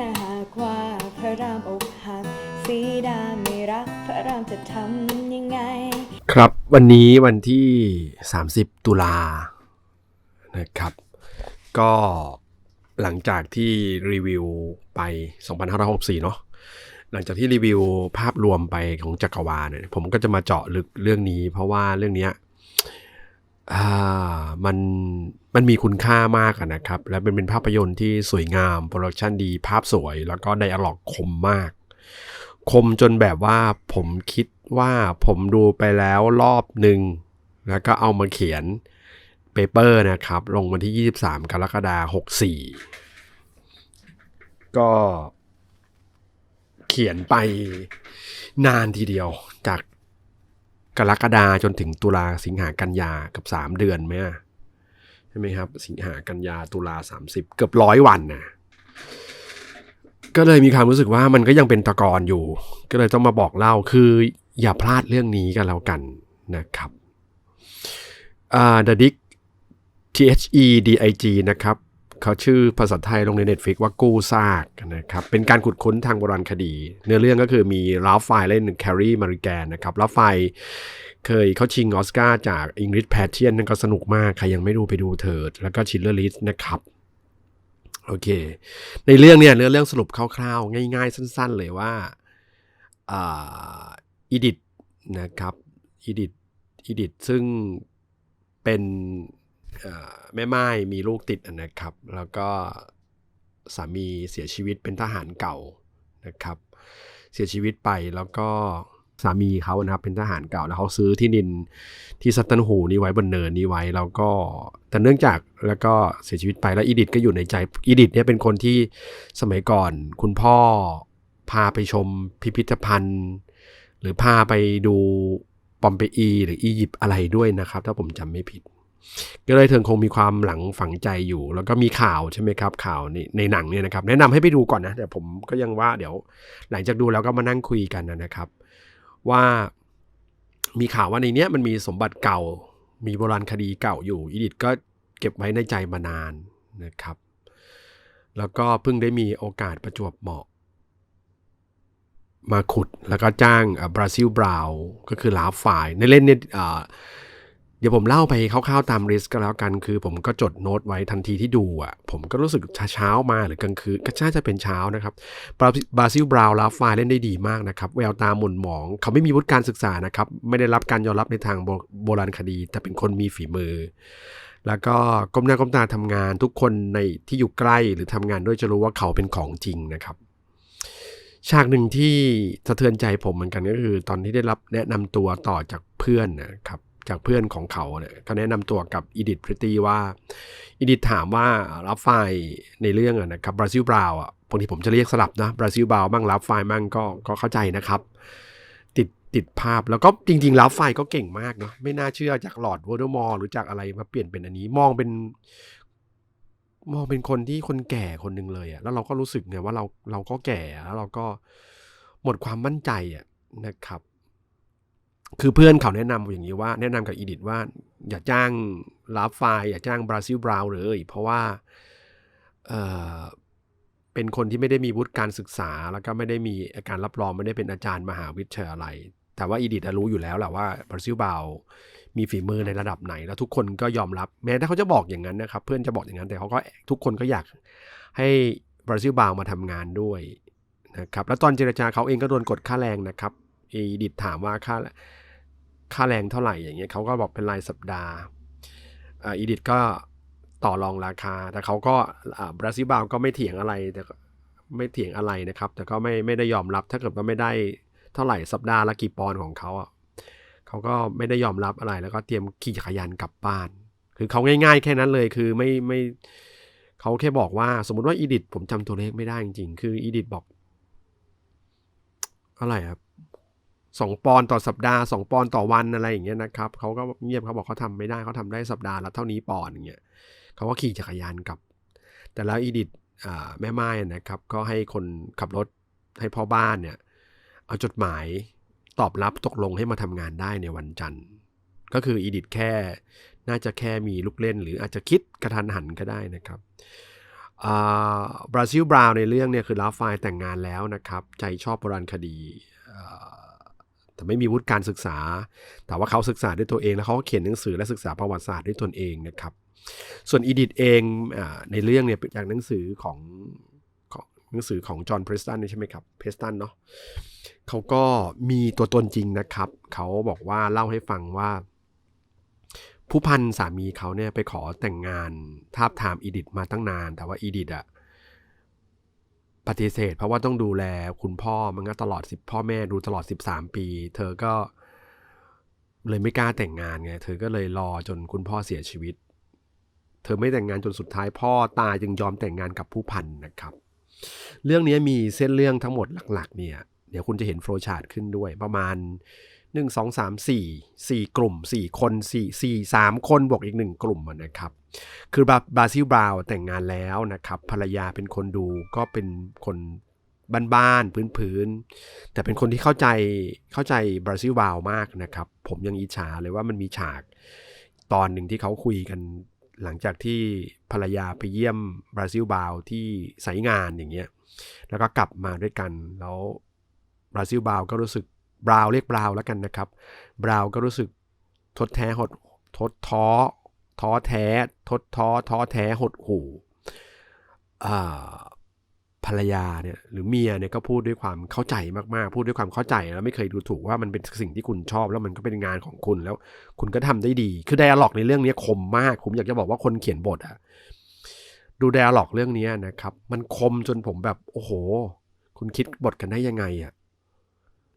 ถ้าหากว่าพระรามอกหักสีดาไม่รักพระรามจะทำยังไง ครับวันนี้วันที่ 30 ตุลานะครับ ก็หลังจากที่รีวิวไป 2564 เนาะหลังจากที่รีวิวภาพรวมไปของจักรวาลเนี่ยผมก็จะมาเจาะลึกเรื่องนี้ เพราะว่าเรื่องเนี้ย อ่ามันมันมีคุณค่ามากอะนะครับ และเป็นเป็นภาพยนตร์ที่สวยงามโปรดักชันดี ภาพสวย แล้วก็ไดอะล็อกคมมาก คมจนแบบว่าผมคิดว่าผมดูไปแล้วรอบหนึ่ง แล้วก็เอามาเขียนเปเปอร์นะครับ ลงวันที่ 23 กรกฎาคม64 ก็เขียนไปนานทีเดียว กรกฎาจนถึงตุลาสิงหากันยากับ 3 เดือนไหมใช่ไหมครับ สิงหากันยาตุลา 30 เกือบร้อยวันนะก็เลยมีความรู้สึกว่ามันก็ยังเป็นตะกอนอยู่ ก็เลยต้องมาบอกเล่าคืออย่าพลาดเรื่องนี้กันแล้วกันนะครับอ่า The Dick T H E D I G นะครับ เขาชื่อภาษาไทยลงใน Netflix ว่ากู้ซากนะครับ เป็นการขุดค้นทางโบราณคดี เนื้อเรื่องก็คือมีลาฟไฟเล่นแครีมาริแกนนะครับลาฟไฟเคยเขาชิงออสการ์จากอิงริชแพทเทียนนั่นก็สนุกมาก ใครยังไม่ดูไปดูเถิด แล้วก็ชิลเลอร์ลิสนะครับโอเค ในเรื่องเนี่ยเนื้อเรื่องสรุปคร่าวๆ ง่าย ๆ สั้น ๆ เลยว่าอีดิทนะครับอีดิทอีดิทซึ่งเป็น แม่ไม้มีลูกติดนะครับ แล้วก็สามีเสียชีวิตเป็นทหารเก่านะครับ เสียชีวิตไปแล้วก็สามีเขานะครับเป็นทหารเก่าแล้วเขาซื้อที่ดินที่ซัตตันหูนี้ไว้บนเนินนี้ไว้แล้วก็แต่เนื่องจากแล้วก็เสียชีวิตไปแล้วอีดิทก็อยู่ในใจอีดิทเนี่ยเป็นคนที่สมัยก่อนคุณพ่อพาไปชมพิพิธภัณฑ์ หรือพาไปดูปอมเปอีหรืออียิปต์อะไรด้วยนะครับ ถ้าผมจำไม่ผิด ก็เลยเถิงคงมีความหลังฝังใจอยู่ แล้วก็มีข่าวใช่ไหมครับ ข่าวในในหนังเนี่ยนะครับ แนะนำให้ไปดูก่อนนะแต่ผมก็ยังว่าเดี๋ยว หลังจากดูแล้วก็มานั่งคุยกันนะครับ ว่ามีข่าวว่าในเนี้ยมันมีสมบัติเก่า มีโบราณคดีเก่าอยู่อีดิทก็เก็บไว้ในใจมานานนะครับ แล้วก็เพิ่งได้มีโอกาสประจวบเหมาะ มาขุดแล้วก็จ้างบราซิลบราวก็คือลาฟฝ่ายในเล่นเนี่ยอ่า เดี๋ยวผมเล่าไปคร่าวๆตามริสก็แล้วกันคือ ผมก็จดโน้ตไว้ทันทีที่ดูอะ ผมก็รู้สึกเช้ามาหรือกลางคืนก็น่าจะเป็นเช้านะครับบราซิลบราวลาฟฝ่ายเล่นได้ดีมากนะครับแววตาหม่นหมอง เขาไม่มีวุฒิการศึกษานะครับ ไม่ได้รับการยอมรับในทางโบโบราณคดี แต่เป็นคนมีฝีมือ แล้วก็ก้มหน้าก้มตาทำงานทุกคนในที่อยู่ใกล้หรือทำงานด้วยจะรู้ว่าเขาเป็นของจริงนะครับฉากหนึ่งที่สะเทือนใจผมเหมือนกันก็คือ ตอนที่ได้รับแนะนำตัวต่อจากเพื่อนนะครับ จากเพื่อนของเขาเนี่ยเขาแนะนำตัวกับอีดิทพริตตี้ว่าอีดิทถามว่ารับไฟในเรื่องอะนะครับบราซิลบราวอะบางทีผมจะเรียกสลับนะบราซิลบราวมั่งรับไฟมั่งก็ก็เข้าใจนะครับติดติดภาพแล้วก็จริงๆรับไฟก็เก่งมากเนาะไม่น่าเชื่อจากหลอดวอร์ดมอร์หรือจากอะไรมาเปลี่ยนเป็นอันนี้มองเป็นมองเป็นคนที่คนแก่คนหนึ่งเลยอะแล้วเราก็รู้สึกไงว่าเราเราก็แก่แล้วเราก็หมดความมั่นใจอะนะครับ คือเพื่อนเขาแนะนำอย่างนี้ว่าแนะนำกับอีดิทว่า อย่าจ้างลาฟไฟล์อย่าจ้างบราซิลบราวเลย เพราะว่าเเป็นคนที่ไม่ได้มีวุฒิการศึกษา แล้วก็ไม่ได้มีอาการรับรองไม่ได้เป็นอาจารย์มหาวิทยาลัย แต่ว่าอีดิทรู้อยู่แล้วแหละว่าบราซิลบราวมีฝีมือในระดับไหน แล้วทุกคนก็ยอมรับแม้ถ้าเขาจะบอกอย่างนั้นนะครับ เพื่อนจะบอกอย่างนั้นแต่เขาก็ทุกคนก็อยากให้บราซิลบาวมาทำงานด้วยนะครับแล้วตอนเจรจาเขาเองก็โดนกดค่าแรงนะครับอีดิทถามว่าค่า ค่าแรงเท่าไหร่อย่างเงี้ยเขาก็บอกเป็นรายสัปดาห์อีดิทก็ต่อรองราคา แต่เขาก็บราซิลบาวก็ไม่เถียงอะไรแต่ไม่เถียงอะไรนะครับ แต่ก็ไม่ไม่ได้ยอมรับถ้าเกิดว่าไม่ได้เท่าไหร่สัปดาห์ละกี่ปอนด์ของเขาอะเขาก็ไม่ได้ยอมรับอะไรแล้วก็เตรียมขี่จักรยานกลับบ้าน คือเขาง่าย ๆ แค่นั้นเลยคือไม่ไม่เขาแค่บอกว่า สมมติว่าอีดิทผมจำตัวเลขไม่ได้จริงๆ คืออีดิทบอกอะไรครับ สองปอนต่อสัปดาห์สองปอนต่อวันอะไรอย่างเงี้ยนะครับเขาก็เงียบเขาบอกเขาทำไม่ได้เขาทำได้สัปดาห์ละเท่านี้ปอนอย่างเงี้ยเขาก็ขี่จักรยานกลับ แต่แล้วอีดิทแม่ไม้นะครับก็ให้คนขับรถให้พ่อบ้านเนี่ยเอาจดหมายตอบรับตกลงให้มาทำงานได้ในวันจันทร์ ก็คืออีดิทแค่น่าจะแค่มีลูกเล่น หรืออาจจะคิดกระทันหันก็ได้นะครับบราซิลบราวในเรื่องเนี่ยคือลาฟายแต่งงานแล้วนะครับ ใจชอบโบราณคดี แต่ไม่มีวุฒิการศึกษา แต่ว่าเขาศึกษาด้วยตัวเองแล้วเขาก็เขียนหนังสือและศึกษาประวัติศาสตร์ด้วยตนเองนะครับ ส่วนอีดิทเองอในเรื่องเนี่ยเป็นจากหนังสือของหนังสือของจอห์นเพรสตันใช่ไหมครับ เพรสตันเนาะเขาก็มีตัวตนจริงนะครับ เขาบอกว่าเล่าให้ฟังว่า ผู้พันสามีเขาเนี่ยไปขอแต่งงานทาบทามอีดิทมาตั้งนาน แต่ว่าอีดิทอะ ปฏิเสธ เพราะว่าต้องดูแลคุณพ่อมันก็ตลอดสิบพ่อแม่ดูตลอด13ปี เธอก็เลยไม่กล้าแต่งงานไง เธอก็เลยรอจนคุณพ่อเสียชีวิต เธอไม่แต่งงานจนสุดท้ายพ่อตายจึงยอมแต่งงานกับผู้พันนะครับ เรื่องนี้มีเส้นเรื่องทั้งหมดหลักๆ เนี่ย เดี๋ยวคุณจะเห็นโฟล์ชาร์ตขึ้นด้วยประมาณ 1 2 3 4 4 กลุ่ม 4 คน4 4 3 คนบวกอีก 1 กลุ่มนะครับ คือบราบาซิลบราว์แต่งงานแล้วนะครับภรรยาเป็นคนดูก็เป็นคนบ้านๆพื้นๆแต่เป็นคนที่เข้าใจเข้าใจบราซิลบราว์มากนะครับ ผมยังอิจฉาเลยว่ามันมีฉากตอนหนึ่งที่เขาคุยกันหลังจากที่ภรรยาไปเยี่ยมบราซิลบราว์ที่ไสายงานอย่างเงี้ย แล้วก็กลับมาด้วยกัน แล้วบราซิลบราวก็รู้สึกบราว์เรียกบราว์แล้วกันนะครับ บราวก็รู้สึกทดแท้หดทดท้อ ท้อแท้ ทดท้อท้อแท้หดหู่ภรรยาเนี่ยหรือเมียเนี่ยก็พูดด้วยความเข้าใจมากๆ พูดด้วยความเข้าใจแล้วไม่เคยดูถูกว่ามันเป็นสิ่งที่คุณชอบ แล้วมันก็เป็นงานของคุณแล้ว คุณก็ทำได้ดี คือไดอะล็อกในเรื่องนี้คมมาก ผมอยากจะบอกว่าคนเขียนบทอะดูไดอะล็อกเรื่องนี้นะครับ มันคมจนผมแบบโอ้โห คุณคิดบทกันได้ยังไงอะ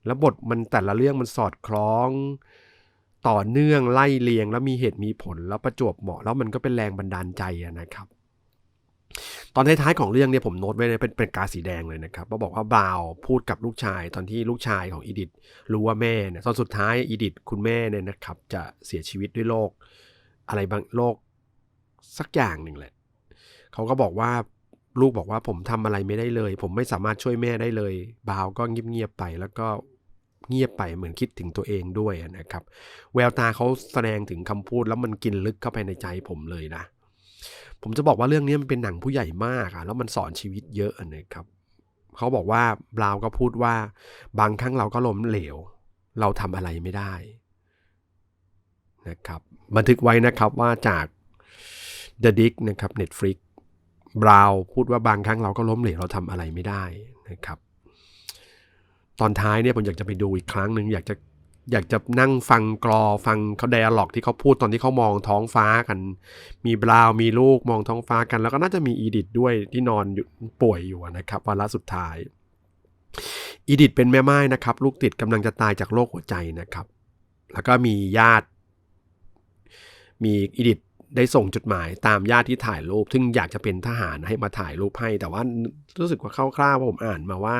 แล้วบทมันแต่ละเรื่องมันสอดคล้อง ต่อเนื่องไล่เลียงแล้วมีเหตุมีผลแล้วประจวบเหมาะแล้วมันก็เป็นแรงบันดาลใจนะครับ ตอนท้ายๆของเรื่องเนี่ยผมโน้ตไว้เลยเป็นเป็นกาสีแดงเลยนะครับว่าบอกว่าบาวพูดกับลูกชาย ตอนที่ลูกชายของอีดิทรู้ว่าแม่เนี่ยตอนสุดท้ายอีดิทคุณแม่เนี่ยนะครับ จะเสียชีวิตด้วยโรคอะไรบางโรคสักอย่างหนึ่งแหละเขาก็บอกว่าลูกบอกว่าผมทำอะไรไม่ได้เลย ผมไม่สามารถช่วยแม่ได้เลย บาวก็เงียบๆไป แล้วก็ เงียบไปเหมือนคิดถึงตัวเองด้วยนะครับ แววตาเขาแสดงถึงคำพูดแล้วมันกินลึกเข้าไปในใจผมเลยนะ ผมจะบอกว่าเรื่องนี้มันเป็นหนังผู้ใหญ่มากอะแล้วมันสอนชีวิตเยอะนะครับเขาบอกว่าบราวน์ก็พูดว่า บางครั้งเราก็ล้มเหลว เราทำอะไรไม่ได้นะครับบันทึกไว้นะครับว่าจาก The Dick นะครับ Netflix บราวน์พูดว่าบางครั้งเราก็ล้มเหลวเราทำอะไรไม่ได้นะครับ ตอนท้ายเนี่ยผมอยากจะไปดูอีกครั้งหนึ่งอยากจะอยากจะนั่งฟังกรอฟังเขาไดอะล็อกที่เขาพูดตอนที่เขามองท้องฟ้ากัน มีบราวน์มีลูกมองท้องฟ้ากัน แล้วก็น่าจะมีอีดิทด้วยที่นอนอยู่ป่วยอยู่นะครับวาระสุดท้าย อีดิทเป็นแม่ไม้นะครับ ลูกติดกำลังจะตายจากโรคหัวใจนะครับ แล้วก็มีญาติ มีอีดิทได้ส่งจดหมายตามญาติที่ถ่ายรูป ซึ่งอยากจะเป็นทหารให้มาถ่ายรูปให้ แต่ว่ารู้สึกว่าคร่าวๆว่าผมอ่านมาว่า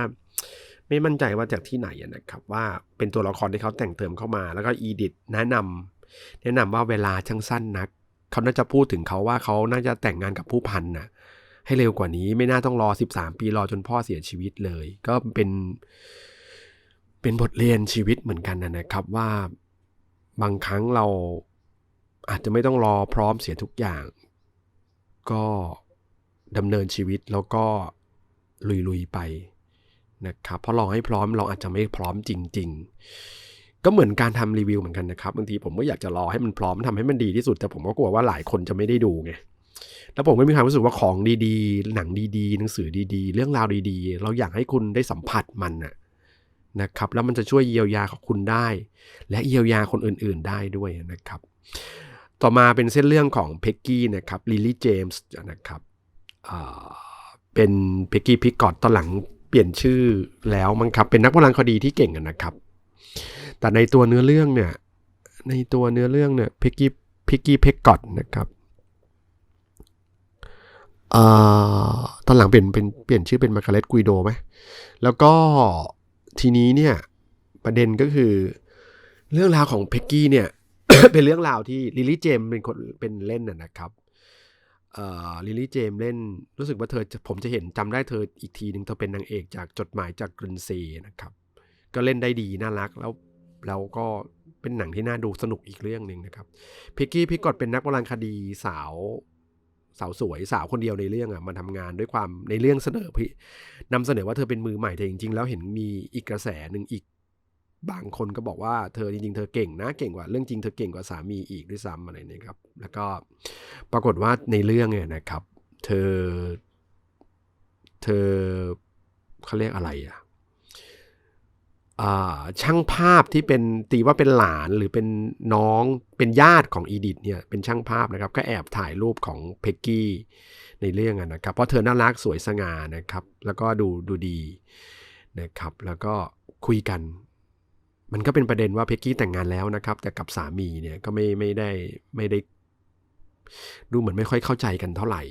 ไม่มั่นใจว่าจากที่ไหนอะนะครับว่าเป็นตัวละครที่เขาแต่งเติมเข้ามา แล้วก็อีดิทแนะนำแนะนำว่าเวลาช่างสั้นนักเขาน่าจะพูดถึงเขาว่าเขาน่าจะแต่งงานกับผู้พันนะให้เร็วกว่านี้ไม่น่าต้องรอ 13 ปีรอจนพ่อเสียชีวิตเลย ก็เป็น เป็นบทเรียนชีวิตเหมือนกันนะนะครับว่าบางครั้งเราอาจจะไม่ต้องรอพร้อมเสียทุกอย่าง ก็ดำเนินชีวิตแล้วก็ลุยๆไป นะครับเพราะรอให้พร้อมเราอาจจะไม่พร้อมจริง ๆ ก็เหมือนการทำรีวิวเหมือนกันนะครับบางทีผมก็อยากจะรอให้มันพร้อมทำให้มันดีที่สุด แต่ผมก็กลัวว่าหลายคนจะไม่ได้ดูไงแล้วผมก็มีความรู้สึกว่าของดีๆ หนังดีๆ หนังสือดีๆ เรื่องราวดีๆ เราอยากให้คุณได้สัมผัสมันน่ะนะครับแล้วมันจะช่วยเยียวยาของคุณได้ และเยียวยาคนอื่นๆได้ด้วยนะครับ ต่อมาเป็นเส้นเรื่องของเพ็กกี้นะครับลิลลี่เจมส์นะครับเป็นเพ็กกี้พิกกอตตอนหลัง เปลี่ยนชื่อแล้วมั้งครับ เป็นนักโบราณคดีที่เก่งนะครับ แต่ในตัวเนื้อเรื่องเนี่ย ในตัวเนื้อเรื่องเนี่ยเพ็กกี้พิกกี้เพ็กกอตนะครับอตอนหลังเปลี่ยนเป็นเปลี่ยนชื่อเป็นมาคาเลตกุยโดไหมแล้วก็ทีนี้เนี่ยประเด็นก็คือ เรื่องราวของเพ็กกี้เนี่ย เป็นเรื่องราวที่ลิลลี่เจมเป็นคนเป็นเล่นน่ะนะครับ ลิลลี่เจมเล่นรู้สึกว่าเธอผมจะเห็นจำได้เธออีกทีหนึ่งเธอเป็นนางเอกจากจดหมายจากกรุนเซนะครับ ก็เล่นได้ดีน่ารักแล้วแล้วก็เป็นหนังที่น่าดูสนุกอีกเรื่องหนึ่งนะครับพิกกี้พิกกอดเป็นนักโบราณคดีสาวสาวสวยสาวคนเดียวในเรื่องอะมาทำงานด้วยความในเรื่องเสนอพี่นำเสนอว่าเธอเป็นมือใหม่แต่จริง ๆ แล้วเห็นมีอีกกระแสหนึ่งอีกบางคนก็บอกว่าเธอจริงๆเธอเก่งนะเก่งกว่าเรื่องจริงเธอเก่งกว่าสามีอีกด้วยซ้ำอะไรเนี่ยครับ แล้วก็ปรากฏว่าในเรื่องเนี่ยนะครับ เธอ เธอเขาเรียกอะไรอะอ่าช่างภาพที่เป็นตีว่าเป็นหลานหรือเป็นน้องเป็นญาติของอีดิทเนี่ยเป็นช่างภาพนะครับก็แอบถ่ายรูปของเพ็กกี้ในเรื่องนะครับ เพราะเธอน่ารักสวยสง่านะครับ แล้วก็ดูดูดีนะครับ แล้วก็คุยกัน มันก็เป็นประเด็นว่าเพ็กกี้แต่งงานแล้วนะครับ แต่กับสามีเนี่ยก็ไม่ไม่ได้ไม่ได้ ดูเหมือนไม่ค่อยเข้าใจกันเท่าไหร่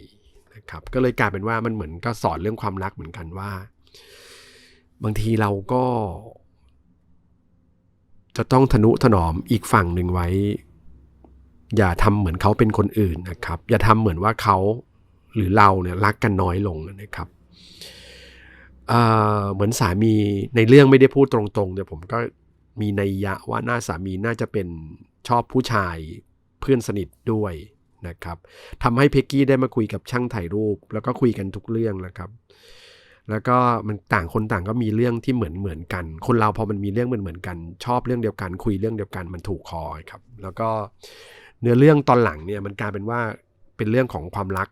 นะครับก็เลยกลายเป็นว่ามันเหมือนก็สอนเรื่องความรักเหมือนกันว่า บางทีเราก็ จะต้องทนุถนอมอีกฝั่งหนึ่งไว้ อย่าทำเหมือนเขาเป็นคนอื่นนะครับ อย่าทำเหมือนว่าเขาหรือเราเนี่ยรักกันน้อยลงนะครับเอ่อเหมือนสามีในเรื่องไม่ได้พูดตรงๆแต่ผมก็มีนัยยะว่าหน้าสามีน่าจะเป็นชอบผู้ชายเพื่อนสนิทด้วย นะครับทำให้เพ็กกี้ได้มาคุยกับช่างถ่ายรูป แล้วก็คุยกันทุกเรื่องนะครับ แล้วก็มันต่างคนต่างก็มีเรื่องที่เหมือนเหมือนกัน คนเราพอมันมีเรื่องเหมือนเหมือนกัน ชอบเรื่องเดียวกัน คุยเรื่องเดียวกันมันถูกคอครับ แล้วก็เนื้อเรื่องตอนหลังเนี่ยมันกลายเป็นว่าเป็นเรื่องของความรัก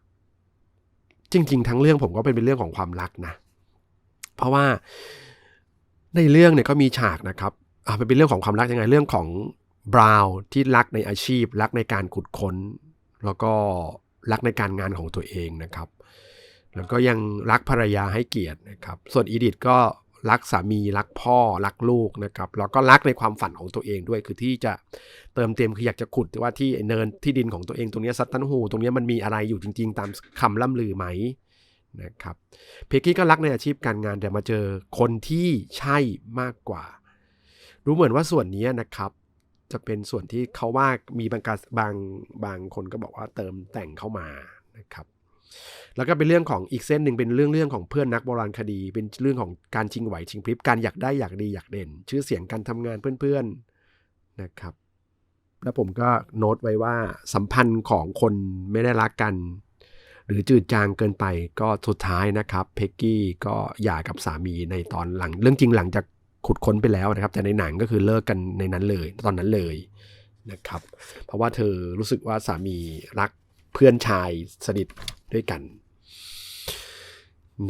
จริง ๆ ทั้งเรื่องผมก็เป็นเป็นเรื่องของความรักนะ เพราะว่าในเรื่องเนี่ยก็มีฉากนะครับอ่าเป็นเรื่องของความรักยังไงเรื่องของบราวน์ที่รักในอาชีพ รักในการขุดค้น แล้วก็รักในการงานของตัวเองนะครับ แล้วก็ยังรักภรรยาให้เกียรตินะครับ ส่วนอีดิทก็รักสามีรักพ่อรักลูกนะครับแล้วก็รักในความฝันของตัวเองด้วยคือที่จะเติมเต็มคืออยากจะขุดว่าที่เนินที่ดินของตัวเองตรงเนี้ซัตตันฮูตรงเนี้ยมันมีอะไรอยู่จริง ๆ ตามคำล่ำลือไหมนะครับเพกกี้ก็รักในอาชีพการงานแต่มาเจอคนที่ใช่มากกว่า รู้เหมือนว่าส่วนนี้นะครับ จะเป็นส่วนที่เขาว่ามีบางการบางบางคนก็บอกว่าเติมแต่งเข้ามานะครับ แล้วก็เป็นเรื่องของอีกเส้นหนึ่งเป็นเรื่องเรื่องของเพื่อนนักโบราณคดี เป็นเรื่องของการชิงไหวชิงพริบการอยากได้อยากดีอยากเด่น ชื่อเสียงการทำงานเพื่อนๆนะครับ แล้วผมก็โน้ตไว้ว่าสัมพันธ์ของคนไม่ได้รักกัน หรือจืดจางเกินไปก็สุดท้ายนะครับ เพ็กกี้ก็หย่ากับสามีในตอนหลัง เรื่องจริงหลังจาก ขุดค้นไปแล้วนะครับ แต่ในหนังก็คือเลิกกันในนั้นเลย ตอนนั้นเลยนะครับ เพราะว่าเธอรู้สึกว่าสามีรักเพื่อนชายสนิทด้วยกัน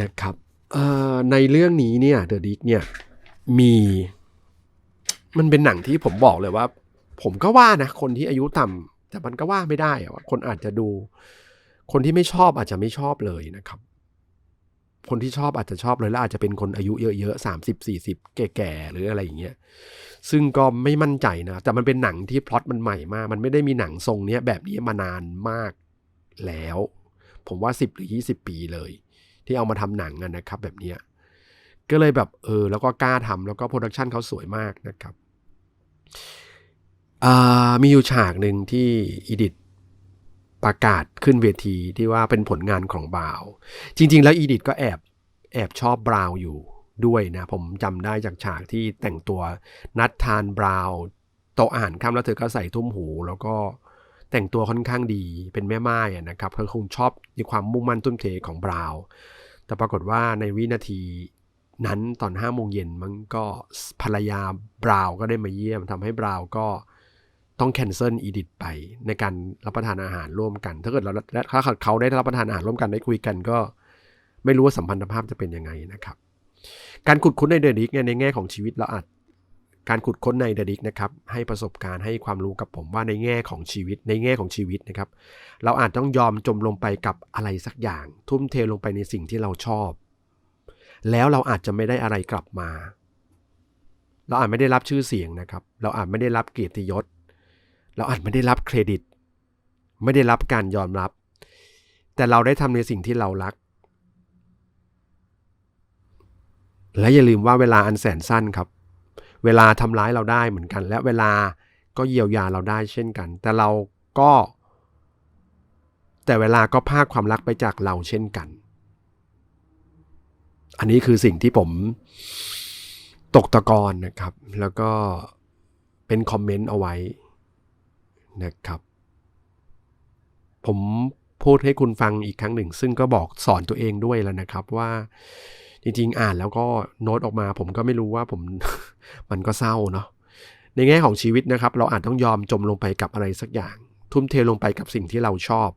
นะครับในเรื่องนี้เนี่ยเดอะดิกเนี่ยมีมันเป็นหนังที่ผมบอกเลยว่า ผมก็ว่านะ คนที่อายุต่ำแต่มันก็ว่าไม่ได้อะว่าคนอาจจะดู คนที่ไม่ชอบอาจจะไม่ชอบเลยนะครับ คนที่ชอบอาจจะชอบเลยแล้วอาจจะเป็นคนอายุเยอะๆสามสิบสี่สิบแก่ๆหรืออะไรอย่างเงี้ยซึ่งก็ไม่มั่นใจนะแต่มันเป็นหนังที่พล็อตมันใหม่มาก มันไม่ได้มีหนังทรงเนี้ยแบบนี้มานานมากแล้ว ผมว่าสิบหรือยี่สิบปีเลย ที่เอามาทำหนังกันนะครับแบบเนี้ยก็เลยแบบเออแล้วก็กล้าทำแล้วก็โปรดักชันเขาสวยมากนะครับมีอยู่ฉากหนึ่งที่อีดิท ประกาศขึ้นเวทีที่ว่าเป็นผลงานของบราวน์จริง ๆ แล้วอีดิทก็แอบแอบชอบบราวน์อยู่ด้วยนะ ผมจำได้จากฉากที่แต่งตัวนัดทานบราวน์โตอาหารค่ำแล้วเธอก็ใส่ทุ่มหู แล้วก็แต่งตัวค่อนข้างดีเป็นแม่ไม้นะครับเธอคงชอบในความมุ่งมั่นทุ่มเทของบราวน์แต่ปรากฏว่าในวินาทีนั้นตอนห้าโมงเย็นมันก็ภรรยาบราวน์ก็ได้มาเยี่ยมทำให้บราวน์ก็ ต้องแคนเซิลอีดิทไปในการรับประทานอาหารร่วมกัน ถ้าเกิดเราถ้าเขาได้รับประทานอาหารร่วมกันได้คุยกันก็ ไม่รู้ว่าสัมพันธภาพจะเป็นยังไงนะครับ การขุดค้นในเดดิกในแง่ของชีวิตเราอาจการขุดค้นในเดดิกนะครับให้ประสบการณ์ให้ความรู้กับผมว่าในแง่ของชีวิต ในแง่ของชีวิตนะครับ เราอาจต้องยอมจมลงไปกับอะไรสักอย่าง ทุ่มเทลงไปในสิ่งที่เราชอบ แล้วเราอาจจะไม่ได้อะไรกลับมา เราอาจไม่ได้รับชื่อเสียงนะครับ เราอาจไม่ได้รับเกียรติยศ เราอาจไม่ได้รับเครดิต ไม่ได้รับการยอมรับ แต่เราได้ทำในสิ่งที่เรารัก และอย่าลืมว่าเวลาอันแสนสั้นครับ เวลาทำร้ายเราได้เหมือนกัน และเวลาก็เยียวยาเราได้เช่นกัน แต่เราก็ แต่เวลาก็พากความรักไปจากเราเช่นกัน อันนี้คือสิ่งที่ผมตกตะกอนนะครับ แล้วก็เป็นคอมเมนต์เอาไว้ นะครับ ผมพูดให้คุณฟังอีกครั้งหนึ่ง ซึ่งก็บอกสอนตัวเองด้วยแล้วนะครับว่าจริงๆ อ่านแล้วก็โน้ตออกมา ผมก็ไม่รู้ว่าผมมันก็เศร้าเนาะในแง่ของชีวิตนะครับ เราอาจต้องยอมจมลงไปกับอะไรสักอย่าง ทุ่มเทลงไปกับสิ่งที่เราชอบ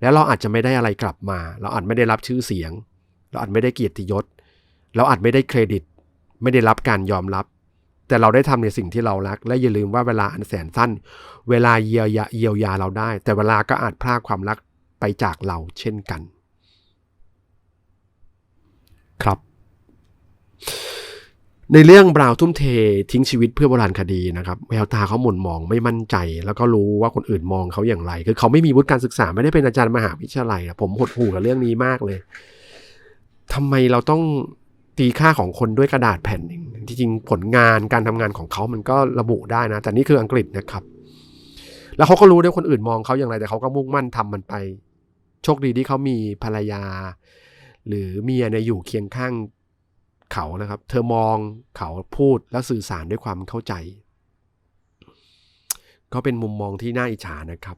แล้วเราอาจจะไม่ได้อะไรกลับมา เราอาจไม่ได้รับชื่อเสียง เราอาจไม่ได้เกียรติยศ เราอาจไม่ได้เครดิต ไม่ได้รับการยอมรับ แต่เราได้ทำในสิ่งที่เรารัก และอย่าลืมว่าเวลาอันแสนสั้น เวลาเยียวยาเยียวยาเราได้ แต่เวลาก็อาจพรากความรักไปจากเราเช่นกัน ครับ ในเรื่องบราวทุ่มเททิ้งชีวิตเพื่อโบราณคดีนะครับแววตาเขาหม่นมองไม่มั่นใจ แล้วก็รู้ว่าคนอื่นมองเขาอย่างไร คือเขาไม่มีวุฒิการศึกษาไม่ได้เป็นอาจารย์มหาวิทยาลัยผมหดหู่กับเรื่องนี้มากเลยทำไมเราต้องตีค่าของคนด้วยกระดาษแผ่นหนึ่ง จริงผลงานการทำงานของเขามันก็ระบุได้นะ แต่นี่คืออังกฤษนะครับ แล้วเขาก็รู้ด้วยคนอื่นมองเขาอย่างไรแต่เขาก็มุ่งมั่นทำมันไป โชคดีที่เขามีภรรยา หรือเมียเนี่ยอยู่เคียงข้างเขานะครับ เธอมองเขาพูดแล้วสื่อสารด้วยความเข้าใจ ก็เป็นมุมมองที่น่าอิจฉานะครับ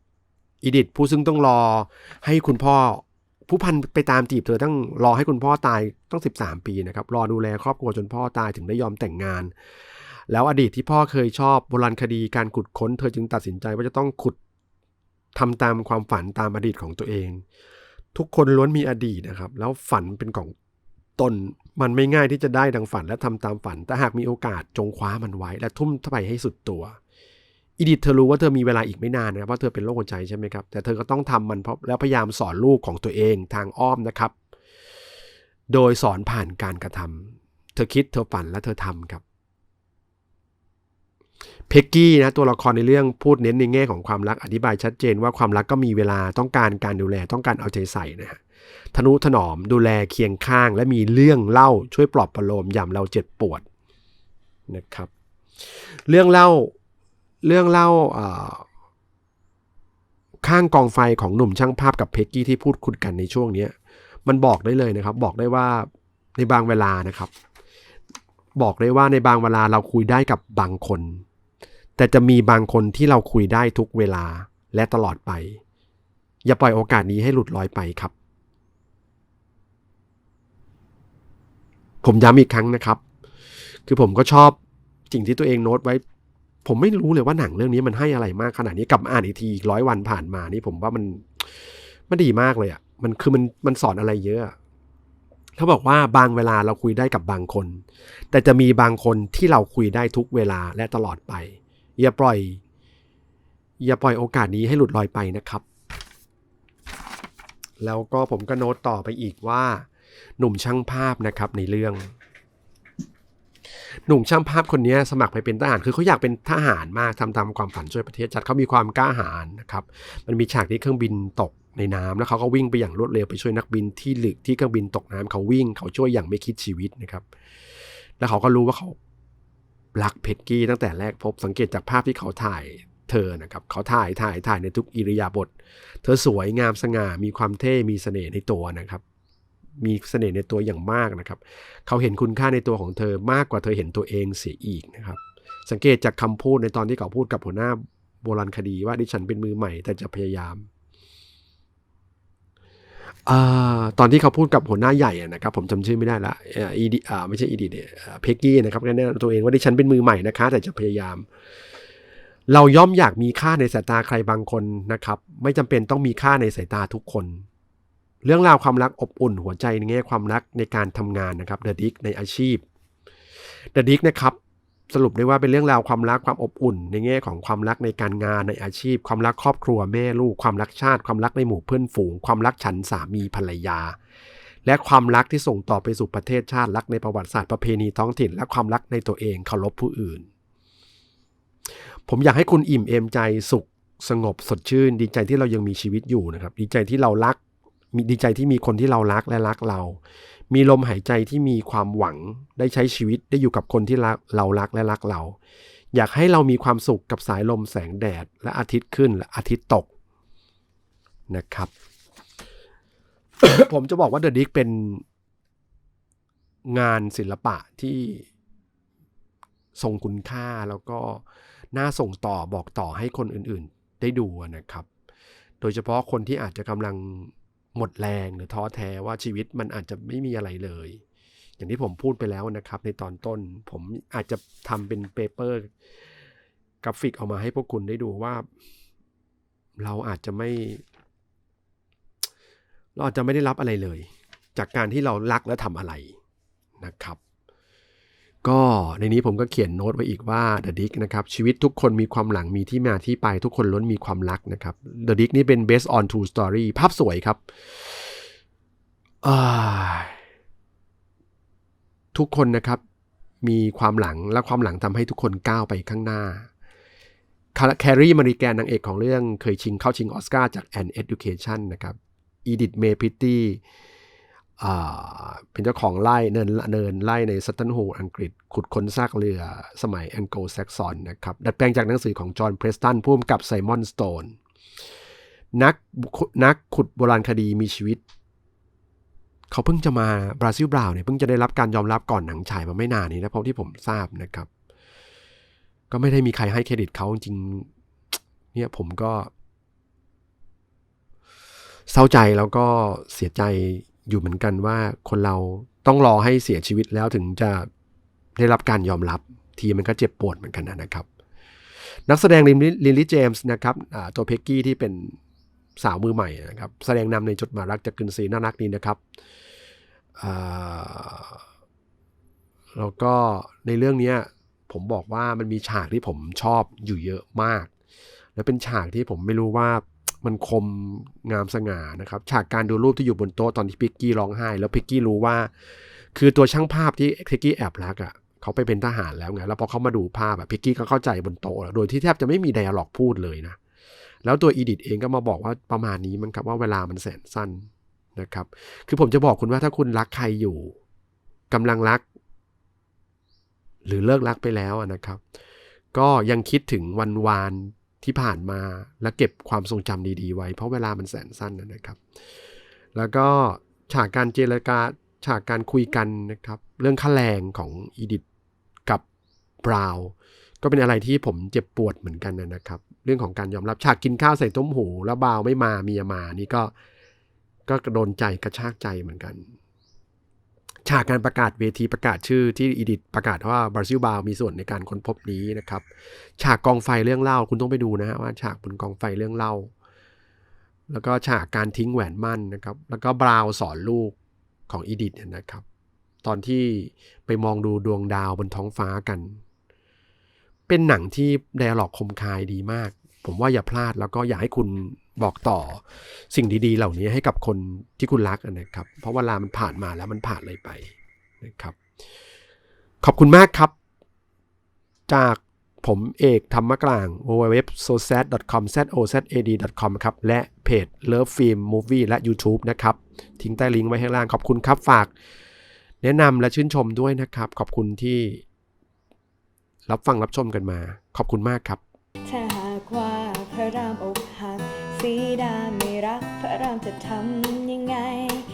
อีดิทผู้ซึ่งต้องรอให้คุณพ่อ ผู้พันไปตามจีบเธอต้องรอให้คุณพ่อตายต้อง13 ปีนะครับ รอดูแลครอบครัวจนพ่อตายถึงได้ยอมแต่งงาน แล้วอดีตที่พ่อเคยชอบโบราณคดีการขุดค้น เธอจึงตัดสินใจว่าจะต้องขุดทำตามความฝันตามอดีตของตัวเอง ทุกคนล้วนมีอดีตนะครับ แล้วฝันเป็นของตนมันไม่ง่ายที่จะได้ดังฝันและทำตามฝัน แต่หากมีโอกาสจงคว้ามันไว้ และทุ่มเข้าไปให้สุดตัว อีดิทเธอรู้ว่าเธอมีเวลาอีกไม่นานนะครับเพราะเธอเป็นโรคหัวใจใช่ไหมครับ แต่เธอก็ต้องทำมันเพราะแล้วพยายามสอนลูกของตัวเองทางอ้อมนะครับ โดยสอนผ่านการกระทำเธอคิดเธอฝันและเธอทำครับเพกกี้นะตัวละครในเรื่องพูดเน้นในแง่ของความรักอธิบายชัดเจนว่าความรักก็มีเวลาต้องการการดูแลต้องการเอาใจใส่นะฮะทนุถนอมดูแลเคียงข้าง และมีเรื่องเล่าช่วยปลอบประโลมยามเราเจ็บปวดนะครับ เรื่องเล่า เรื่องเล่าข้างกองไฟของหนุ่มช่างภาพกับเพกกี้ที่พูดคุยกันในช่วงเนี้ยมันบอกได้เลยนะครับ บอกได้ว่าในบางเวลานะครับ บอกได้ว่าในบางเวลาเราคุยได้กับบางคน แต่จะมีบางคนที่เราคุยได้ทุกเวลาและตลอดไป อย่าปล่อยโอกาสนี้ให้หลุดลอยไปครับ ผมย้ำอีกครั้งนะครับ คือผมก็ชอบสิ่งที่ตัวเองโน้ตไว้ ผมไม่รู้เลยว่าหนังเรื่องนี้มันให้อะไรมากขนาดนี้กลับมาอ่านอีกทีอีกร้อยวันผ่านมานี่ผมว่ามันมันดีมากเลยอะ่ะ มันคือมันมันสอนอะไรเยอะอะเขาบอกว่าบางเวลาเราคุยได้กับบางคน แต่จะมีบางคนที่เราคุยได้ทุกเวลาและตลอดไปอย่าปล่อย อย่าปล่อยโอกาสนี้ให้หลุดลอยไปนะครับ แล้วก็ผมก็โน้ตต่อไปอีกว่า หนุ่มช่างภาพนะครับในเรื่อง หนุ่มช่างภาพคนนี้สมัครไปเป็นทหารคือเขาอยากเป็นทหารมากทำตามความฝันช่วยประเทศชาติเขามีความกล้าหาญนะครับมันมีฉากที่เครื่องบินตกในน้ำแล้วเขาก็วิ่งไปอย่างรวดเร็วไปช่วยนักบินที่หลึกที่เครื่องบินตกน้ำเขาวิ่งเขาช่วยอย่างไม่คิดชีวิตนะครับ แล้วเขาก็รู้ว่าเขารักเพชรกี้ตั้งแต่แรกพบสังเกตจากภาพที่เขาถ่ายเธอนะครับเขาถ่ายถ่ายถ่ายในทุกอิริยาบถเธอสวยงามสง่ามีความเท่ มีเสน่ห์ในตัวนะครับ มีเสน่ห์ในตัวอย่างมากนะครับ เขาเห็นคุณค่าในตัวของเธอมากกว่าเธอเห็นตัวเองเสียอีกนะครับ สังเกตจากคำพูดในตอนที่เขาพูดกับหัวหน้าโบราณคดีว่าดิฉันเป็นมือใหม่แต่จะพยายามอตอนที่เขาพูดกับหัวหน้าใหญ่นะครับผมจำชื่อไม่ได้ละอีดีไม่ใช่อีดีเนี่ยเพกกี้นะครับก็แนะนำตัวเองว่าดิฉันเป็นมือใหม่นะคะ แต่จะพยายาม เราย่อมอยากมีค่าในสายตาใครบางคนนะครับ ไม่จำเป็นต้องมีค่าในสายตาทุกคน เรื่องราวความรักอบอุ่นหัวใจในแง่ความรักในการทำงานนะครับเดอะดิกในอาชีพเดอะดิกนะครับสรุปได้ว่าเป็นเรื่องราวความรักความอบอุ่น ในแง่ของความรักในการงานในอาชีพ ความรักครอบครัวแม่ลูกความรักชาติ ความรักในหมู่เพื่อนฝูง ความรักฉันสามีภรรยา และความรักที่ส่งต่อไปสู่ประเทศชาติรักในประวัติศาสตร์ประเพณีท้องถิ่น และความรักในตัวเองเคารพผู้อื่น ผมอยากให้คุณอิ่มเอมใจสุขสงบสดชื่น ดีใจที่เรายังมีชีวิตอยู่นะครับ ดีใจที่เรารัก มีดีใจที่มีคนที่เรารักและรักเรา มีลมหายใจที่มีความหวังได้ใช้ชีวิตได้อยู่กับคนที่รักเรารักและรักเรา อยากให้เรามีความสุขกับสายลมแสงแดด และอาทิตย์ขึ้นและอาทิตย์ตกนะครับ ผมจะบอกว่าเดอะดิกเป็นงานศิลปะที่ทรงคุณค่าแล้วก็น่าส่งต่อบอกต่อให้คนอื่นๆ ได้ดูนะครับ โดยเฉพาะคนที่อาจจะกำลัง หมดแรงหรือท้อแท้ว่าชีวิตมันอาจจะไม่มีอะไรเลย อย่างที่ผมพูดไปแล้วนะครับ ในตอนต้นผมอาจจะทำเป็นเปเปอร์กราฟิกออกมาให้พวกคุณได้ดูว่า เราอาจจะไม่ เราอาจจะไม่ได้รับอะไรเลย จากการที่เรารักและทำอะไรนะครับ ก็ในนี้ผมก็เขียนโน้ตไว้อีกว่า The Dick นะครับชีวิตทุกคนมีความหลังมีที่มาที่ไปทุกคนล้วนมีความรักนะครับ The Dick นี่เป็น based on true story ภาพสวยครับ ทุกคนนะครับมีความหลังและความหลังทำให้ทุกคนก้าวไปข้างหน้าแคร์รีมาริแกนนางเอกของเรื่องเคยชิงเข้าชิงออสการ์จาก An Education นะครับอีดิ h เมพิตตี้ เป็นเจ้าของไร่เนินเนินไร่ในซัตตันโฮอังกฤษ ขุดค้นซากเรือสมัยแองโกลแซกซอนนะครับ ดัดแปลงจากหนังสือของจอห์นเพรสตันผู้กำกับไซมอนสโตนนักนักขุดโบราณคดีมีชีวิต เขาเพิ่งจะมาบราซิลบราวน์เนี่ยเพิ่งจะได้รับการยอมรับก่อนหนังฉายมาไม่นานนี้นะเพราะที่ผมทราบนะครับ ก็ไม่ได้มีใครให้เครดิตเขาจริงเนี่ยผมก็ เศร้าใจแล้วก็เสียใจ อยู่เหมือนกันว่าคนเราต้องรอให้เสียชีวิตแล้วถึงจะได้รับการยอมรับทีมันก็เจ็บปวดเหมือนกันนะครับ นักแสดงลินลินลี่เจมส์นะครับตัวเพกกี้ที่เป็นสาวมือใหม่นะครับ แสดงนำในจดหมายรักจากกึนซีน่ารักนี้นะครับแล้วก็ในเรื่องนี้ผมบอกว่ามันมีฉากที่ผมชอบอยู่เยอะมาก แล้วเป็นฉากที่ผมไม่รู้ว่า มันคมงามสง่านะครับ ฉากการดูรูปที่อยู่บนโต๊ะตอนที่พิกกี้ร้องไห้ แล้วพิกกี้รู้ว่า คือตัวช่างภาพที่พิกกี้แอบรักอะ่ะเขาไปเป็นทหารแล้วไงแล้วพอเขามาดูภาพอะพิกกี้ก็เข้าใจบนโต๊ะโดยที่แทบจะไม่มีไดอะล็อกพูดเลยนะแล้วตัวอีดิทเองก็มาบอกว่าประมาณนี้มันครับว่าเวลามันแสนสั้นนะครับ คือผมจะบอกคุณว่าถ้าคุณรักใครอยู่กำลังรัก หรือเลิกรักไปแล้วนะครับ ก็ยังคิดถึงวันวาน ที่ผ่านมาและเก็บความทรงจำดีๆไว้ เพราะเวลามันแสนสั้นนะครับ แล้วก็ฉากการเจรจาฉากการคุยกันนะครับ เรื่องค่าแรงของอีดิทกับบราวก็เป็นอะไรที่ผมเจ็บปวดเหมือนกันนะครับ เรื่องของการยอมรับฉากกินข้าวใส่ต้มหู แล้วบราวไม่มาเมียมานี่ก็ก็โดนใจกระชากใจเหมือนกัน ฉากการประกาศเวทีประกาศชื่อที่อีดิทประกาศว่าบราซิลบาวมีส่วนในการค้นพบนี้นะครับ ฉากกองไฟเรื่องเล่าคุณต้องไปดูนะฮะว่าฉากบนกองไฟเรื่องเล่า แล้วก็ฉากการทิ้งแหวนมั่นนะครับ แล้วก็บราวสอนลูกของอีดิทนะครับ ตอนที่ไปมองดูดวงดาวบนท้องฟ้ากัน เป็นหนังที่ไดอะล็อกคมคายดีมาก ผมว่าอย่าพลาดแล้วก็อยากให้คุณ บอกต่อสิ่งดีๆ เหล่านี้ให้กับคนที่คุณรักนะครับ เพราะเวลามันผ่านมาแล้วมันผ่านเลยไปนะครับ ขอบคุณมากครับ จากผมเอกธรรมกลาง www.sosad.com zozad.com ครับ และเพจ Love Film Movie และ YouTube นะครับ ทิ้งใต้ลิงก์ไว้ข้างล่างขอบคุณครับ ฝาก แนะนำและชื่นชมด้วยนะครับ ขอบคุณที่ รับฟังรับชมกันมา ขอบคุณมากครับถ้าหากว่าพระรามอก ทำยังไง